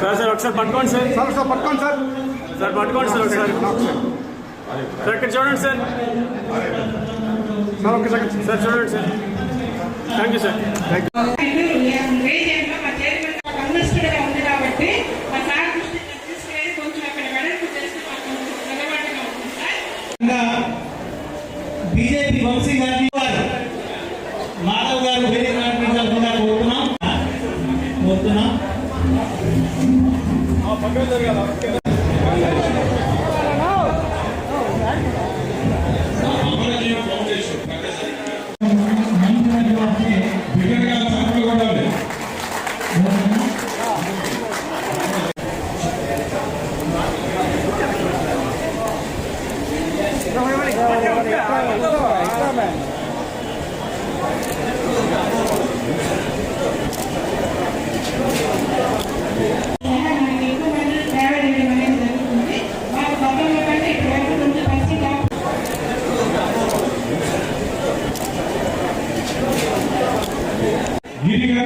Sir sir ఒకసారి పట్టుకోండి sir. Sir sir పట్టుకోండి సార్. సార్ పట్టుకోండి సార్ ఒకసారి. సార్ ఇక్కడ చూడండి సార్. సార్ ఒక సెకండ్ సార్ చూడండి సార్. థ్యాంక్ యూ సార్ రేడియంలో మా చైర్మన్ కమ్యూనిస్టుగా ఉంది 이런 자리가 나올게요.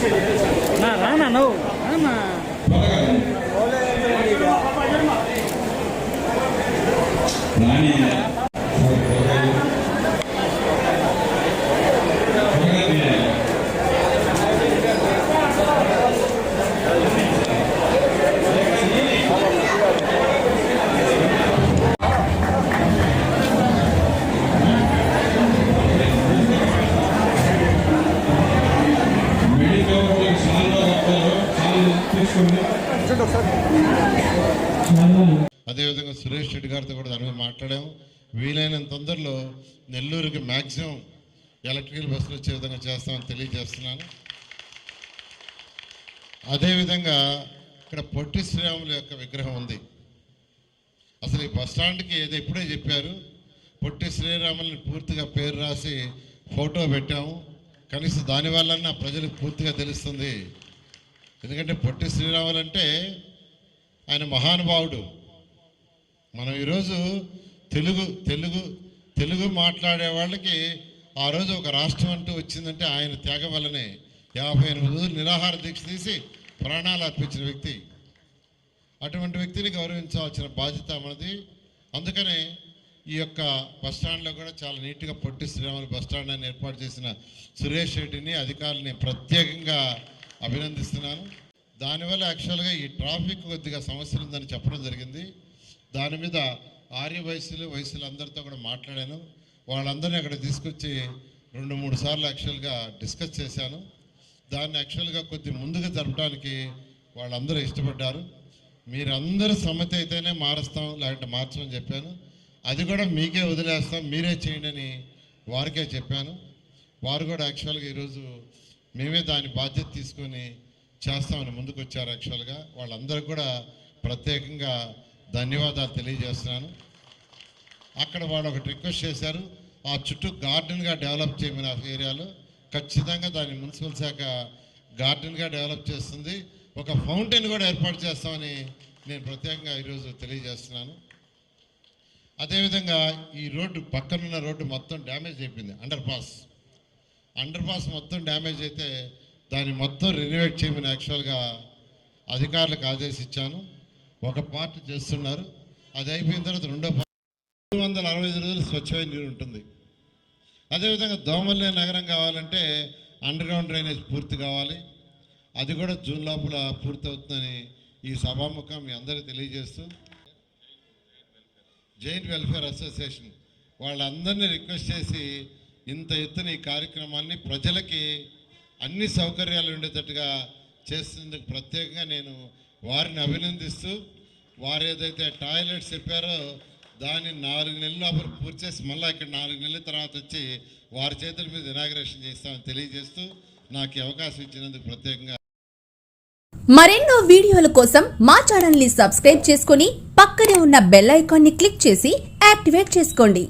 త్వరగా రండి. రాణి సరే, అదేవిధంగా సురేష్ రెడ్డి గారితో కూడా దాని మీద మాట్లాడాము. వీలైనంత తొందరలో నెల్లూరుకి మ్యాక్సిమం ఎలక్ట్రికల్ బస్సులు వచ్చే విధంగా చేస్తామని తెలియజేస్తున్నాను. అదేవిధంగా ఇక్కడ పొట్టి శ్రీరాములు యొక్క విగ్రహం ఉంది. అసలు ఈ బస్ స్టాండ్కి ఏదో ఇప్పుడే చెప్పారు. పొట్టి శ్రీరాములని పూర్తిగా పేరు రాసి ఫోటో పెట్టాము. కనీసం దానివల్లన్నా ప్రజలకు పూర్తిగా తెలుస్తుంది. ఎందుకంటే పొట్టి శ్రీరాములు అంటే ఆయన మహానుభావుడు. మనం ఈరోజు తెలుగు తెలుగు తెలుగు మాట్లాడే వాళ్ళకి ఆ రోజు ఒక రాష్ట్రం అంటూ వచ్చిందంటే ఆయన త్యాగం వల్లనే యాభై ఎనిమిది రోజులు నిరాహార దీక్ష తీసి ప్రాణాలు అర్పించిన వ్యక్తి. అటువంటి వ్యక్తిని గౌరవించాల్సిన బాధ్యత మనది. అందుకనే ఈ యొక్క బస్ స్టాండ్లో కూడా చాలా నీట్గా పొట్టి శ్రీరాములు బస్ స్టాండ్ అని ఏర్పాటు చేసిన సురేష్ రెడ్డిని అధికారులని ప్రత్యేకంగా అభినందిస్తున్నాను. దానివల్ల యాక్చువల్గా ఈ ట్రాఫిక్ కొద్దిగా సమస్య ఉందని చెప్పడం జరిగింది. దాని మీద ఆర్య వయసులు వయసులు అందరితో కూడా మాట్లాడాను. వాళ్ళందరినీ అక్కడ తీసుకొచ్చి రెండు మూడు సార్లు యాక్చువల్గా డిస్కస్ చేశాను. దాన్ని యాక్చువల్గా కొద్ది ముందుగా జరపడానికి వాళ్ళందరూ ఇష్టపడ్డారు. మీరందరూ సమ్మతి అయితేనే మారుస్తాం లేదంటే మార్చమని చెప్పాను. అది కూడా మీకే వదిలేస్తాం మీరే చేయండి అని వారికే చెప్పాను. వారు కూడా యాక్చువల్గా ఈరోజు మేమే దాని బాధ్యత తీసుకొని చేస్తామని ముందుకు వచ్చారు యాక్చువల్గా. వాళ్ళందరూ కూడా ప్రత్యేకంగా ధన్యవాదాలు తెలియజేస్తున్నాను. అక్కడ వాళ్ళు ఒకటి రిక్వెస్ట్ చేశారు ఆ చుట్టూ గార్డెన్గా డెవలప్ చేయమని ఆ ఏరియాలో. ఖచ్చితంగా దాన్ని మున్సిపల్ శాఖ గార్డెన్గా డెవలప్ చేస్తుంది. ఒక ఫౌంటైన్ కూడా ఏర్పాటు చేస్తామని నేను ప్రత్యేకంగా ఈరోజు తెలియజేస్తున్నాను. అదేవిధంగా ఈ రోడ్డు పక్కనున్న రోడ్డు మొత్తం డ్యామేజ్ అయిపోయింది అండర్ పాస్. అండర్ పాస్ మొత్తం డ్యామేజ్ అయితే దాన్ని మొత్తం రెనోవేట్ చేయమని యాక్చువల్గా అధికారులకు ఆదేశించాను. ఒక పార్ట్ చేస్తున్నారు. అది అయిపోయిన తర్వాత రెండో పార్ట్ మూడు వందల అరవై ఐదు రోజులు స్వచ్ఛమైన నీరు ఉంటుంది. అదేవిధంగా దోమల్లే నగరం కావాలంటే అండర్ గ్రౌండ్ డ్రైనేజ్ పూర్తి కావాలి. అది కూడా జూన్ లోపల పూర్తవుతుందని ఈ సభాముఖం మీ అందరికీ తెలియజేస్తూ జైంట్ వెల్ఫేర్ అసోసియేషన్ వాళ్ళందరినీ రిక్వెస్ట్ చేసి ఇంత ఎత్తున ఈ కార్యక్రమాన్ని ప్రజలకి అన్ని సౌకర్యాలు ఉండేటట్టుగా చేస్తున్నందుకు ప్రత్యేకంగా నేను వారిని అభినందిస్తూ వారు ఏదైతే టాయిలెట్స్ చెప్పారో దాన్ని నాలుగు నెలలు అప్పుడు పూర్తి చేసి మళ్ళీ ఇక్కడ నాలుగు నెలల తర్వాత వచ్చి వారి చేతుల మీద ఇనాగ్రేషన్ చేస్తామని తెలియజేస్తూ నాకు అవకాశం ఇచ్చినందుకు ప్రత్యేకంగా మరెన్నో వీడియోల కోసం మా ఛానల్ని సబ్స్క్రైబ్ చేసుకుని పక్కనే ఉన్న బెల్ ఐకాన్ని క్లిక్ చేసి యాక్టివేట్ చేసుకోండి.